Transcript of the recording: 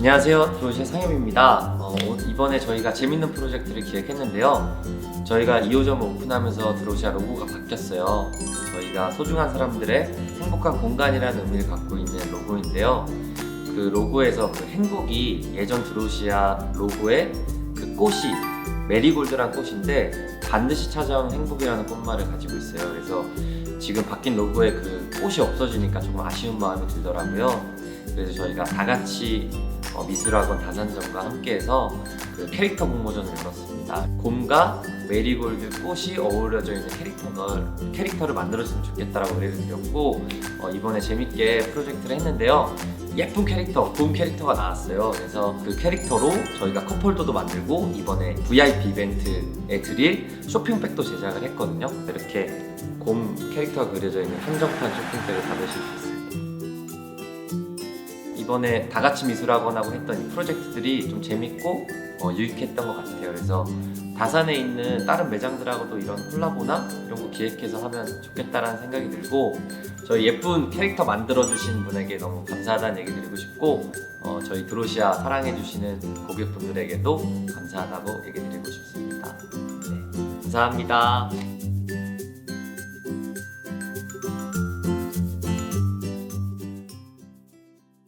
안녕하세요. 드로시의 상엽입니다. 어, 이번에 저희가 재밌는 프로젝트를 기획했는데요. 저희가 2호점을 오픈하면서 드로시아 로고가 바뀌었어요. 저희가 소중한 사람들의 행복한 공간이라는 의미를 갖고 있는 로고인데요. 그 로고에서 그 행복이 예전 드로시아 로고의 그 꽃이 메리골드란 꽃인데 반드시 찾아오는 행복이라는 꽃말을 가지고 있어요. 그래서 지금 바뀐 로고에 그 꽃이 없어지니까 조금 아쉬운 마음이 들더라고요. 그래서 저희가 다 같이 어, 미술학원 다산점과 함께해서 그 캐릭터 공모전을 열었습니다. 곰과 메리골드 꽃이 어우러져 있는 캐릭터를 캐릭터를 만들어주면 좋겠다라고 의뢰를 드렸고 어, 이번에 재밌게 프로젝트를 했는데요. 예쁜 캐릭터, 곰 캐릭터가 나왔어요. 그래서 그 캐릭터로 저희가 컵홀더도 만들고 이번에 VIP 이벤트에 드릴 쇼핑백도 제작을 했거든요. 이렇게 곰 캐릭터가 그려져 있는 한정판 쇼핑백을 받으실 수 있습니다. 이번에 다 같이 미술학원 하고 했던 이 프로젝트들이 좀 재밌고 어, 유익했던 것 같아요. 그래서 다산에 있는 다른 매장들하고도 이런 콜라보나 이런 거 기획해서 하면 좋겠다라는 생각이 들고 저희 예쁜 캐릭터 만들어주신 분에게 너무 감사하다는 얘기 드리고 싶고 어, 저희 드로시아 사랑해주시는 고객분들에게도 감사하다고 얘기 드리고 싶습니다. 네, 감사합니다.